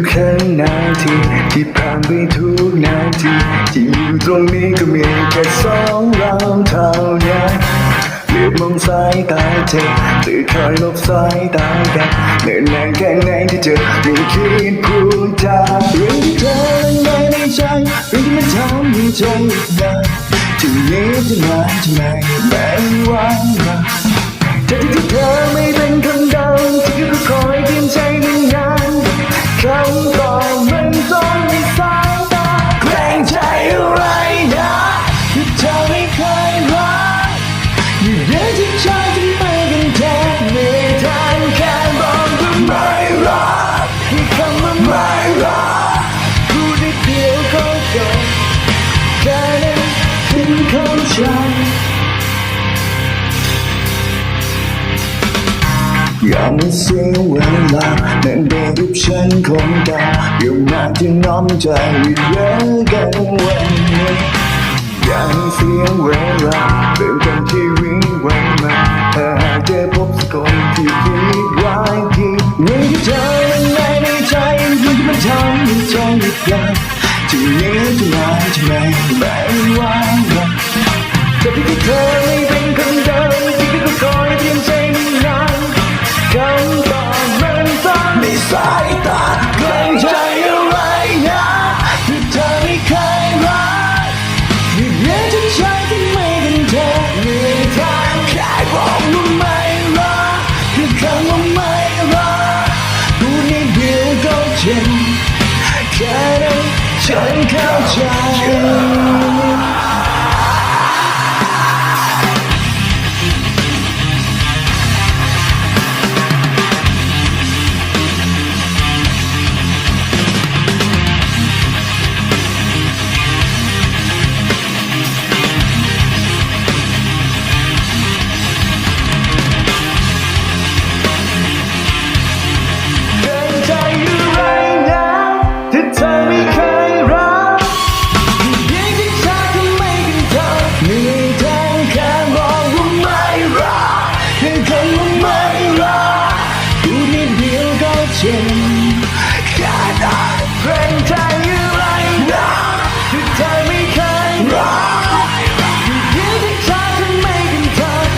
กๆนานาทีที่ผ่านไปทุกนาทีที่อยู่ตรงนี้ก็มีแค่สองเราเท่านั้นเหลือบมองสายตาเธอหรือคอยลบสายตากันเนิ่นนานแค่ไหนที่เจอไม่คิดพูดจาเรื่องที่เธอไว้ในใจเรื่องที่มันทำให้ใจว่าจะนี้จะนานจะไม่ไม่ว่างมาเธอที่เธอไม่เป็ อกว่าไม่รักที่คำว่าไม่รักพูดได้เดียวก็จบแค่นั้นถึงเขาใจอย่ามาเสียเวลานั่นเด็กกับฉันคงตาอย่ามาที่น้อมใจเยอะกันวันนี้อย่าให้เสียเวลาเรื่องกันที่วิ่ง ให้ใจหยุดยั้งที่นี้จะนานจะไม่ไม่ว่างนะแต่ที่เธอไม่เป็นคนเดิมที่ก็คอยเตรียมใจนานคำตอบมันต้องในสายตาเกรงใจอะไรนะที่เธอไม่เคยรักอยู่เย็นที่ใจที่ไม่กันแท้มีทางแค่บอกว่าไม่รักคือคำว่าไม่รักพูนิดเดียวก็เจ็บ นั้นฉัน ยวก็เจ็บแค่ได้เกรงใจอยู่ไรนะที่เธอไม่เคยรักยิ่งที่เธอทำไมกัน